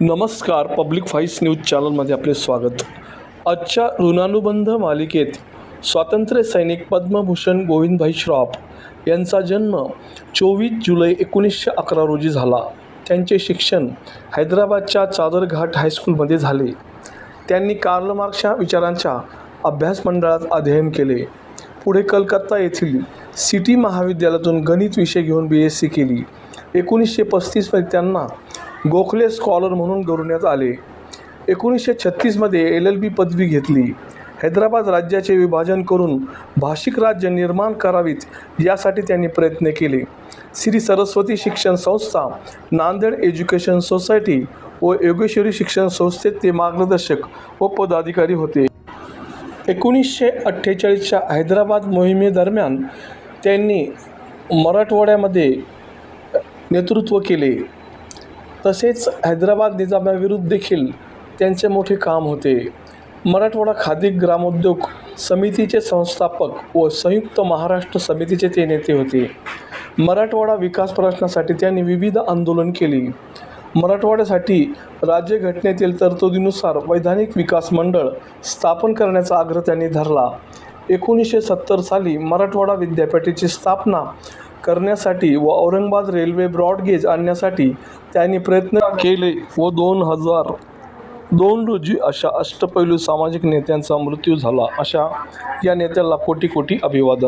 नमस्कार public voice news चॅनलमध्ये आपले स्वागत. आजच्या ऋणानुबंध मालिकेत स्वातंत्र्य सैनिक पद्मभूषण गोविंदभाई श्रॉफ यांचा जन्म चोवीस जुलै एकोणीसशे अकरा रोजी झाला. त्यांचे शिक्षण हैदराबादच्या चादरघाट हायस्कूलमध्ये झाले. त्यांनी कार्ल मार्क्सच्या विचारांच्या अभ्यास मंडळात अध्ययन केले. पुढे कलकत्ता येथील सिटी महाविद्यालयातून गणित विषय घेऊन बी एस सी केली. एकोणीसशे पस्तीसमध्ये त्यांना गोखले स्कॉलर म्हणून गौरवण्यात आले. एकोणीसशे छत्तीसमध्ये एल एल बी पदवी घेतली. हैदराबाद राज्याचे विभाजन करून भाषिक राज्य निर्माण करावीत यासाठी त्यांनी प्रयत्न केले. श्री सरस्वती शिक्षण संस्था नांदेड एज्युकेशन सोसायटी व योगेश्वरी शिक्षण संस्थेत ते मार्गदर्शक व पदाधिकारी होते. एकोणीसशे अठ्ठेचाळीसच्या हैदराबाद मोहिमेदरम्यान त्यांनी मराठवाड्यामध्ये नेतृत्व केले. तसेच हैदराबाद निजामाविरुद्ध देखील त्यांचे मोठे काम होते. मराठवाडा खादी ग्रामोद्योग समितीचे संस्थापक व संयुक्त महाराष्ट्र समितीचे ते नेते होते. मराठवाडा विकास प्रश्नासाठी त्यांनी विविध आंदोलन केली. मराठवाड्यासाठी राज्यघटनेतील तरतुदीनुसार वैधानिक विकास मंडळ स्थापन करण्याचा आग्रह त्यांनी धरला. एकोणीसशे सत्तर साली मराठवाडा विद्यापीठाची स्थापना करण्यासाठी व औरंगाबाद रेल्वे ब्रॉडगेज आणण्यासाठी त्यांनी प्रयत्न केले व दोन हजार दोन रोजी अशा अष्टपैलू सामाजिक नेत्यांचा मृत्यू झाला. अशा या नेत्याला कोटी कोटी अभिवादन.